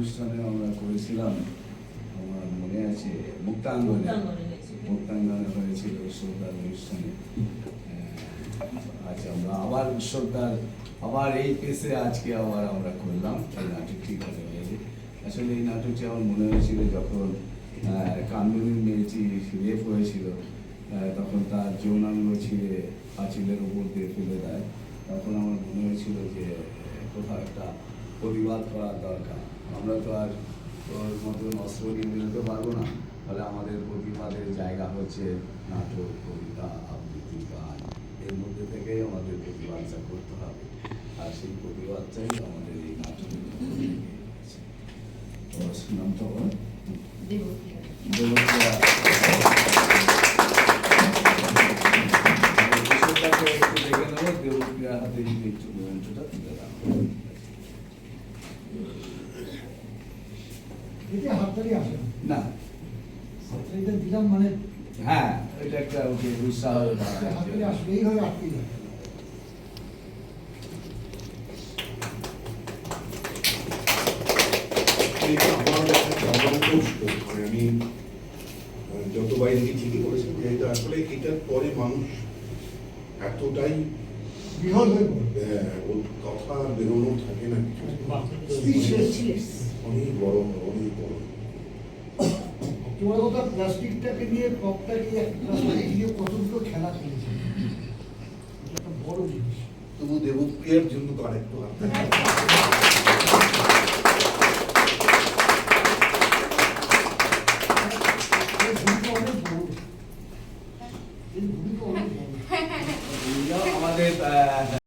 অনুষ্ঠানে আমরা করেছিলাম আমার মনে আছে মুক্তাঙ্গনে। মুক্তাঙ্গনে হয়েছিল। উৎসবদার অনুষ্ঠানে। আজ আমরা আবার উৎসবদার আবার এই পেসে আজকে আবার আমরা করলাম এই নাটকটি ঘটে গেছে আসলে এই নাটকটি আমার মনে হয়েছিল যখন আহ, কান্দুলির মেয়েটি রেপ হয়েছিল তখন তার যৌনাঙ্গ ছিঁড়ে পাঁচিলের উপর দিয়ে ফেলে দেয়। তখন আমার মনে হয়েছিল যে কোথাও একটা প্রতিবাদ করার দরকার। আমরা তো আর ওর মতন অস্ত্র নিয়ে বেরোতে পারব না। ফলে আমাদের প্রতিবাদের জায়গা হচ্ছে নাটক কবিতা আবৃত্তি গান। এর মধ্যে থেকেই আমাদের প্রতিবাদটা করতে হবে। আর সেই প্রতিবাদটাই আমাদের এই নেব, দেবপ্রিয়ার হাতে একটু তুলে। এতে হাততালি আসে না। না। হাততালিটা দিলাম মানে হ্যাঁ এটা একটা ওকে উৎসাহ হাততালি আসবে এইভাবে আটকেই যাবে এটা আমার একটা সাধারণত মানে আমি যতবার দেখি ঠিকই বলেছেন যে এটা আসলে এটার পরে মানুষ এতটাই বিহনে ও কথা বেরোনো থাকে না অনেক বড় অনেক বড় তোমার কথা প্লাস্টিকটাকে নিয়ে কপটা নিয়ে প্লাস্টিক নিয়ে খেলা খেলেছে একটা বড় জিনিস তবু দেবপ্রিয়ার জন্য তো আরেকটু এই ভূমিকা অনেক বড় আমাকে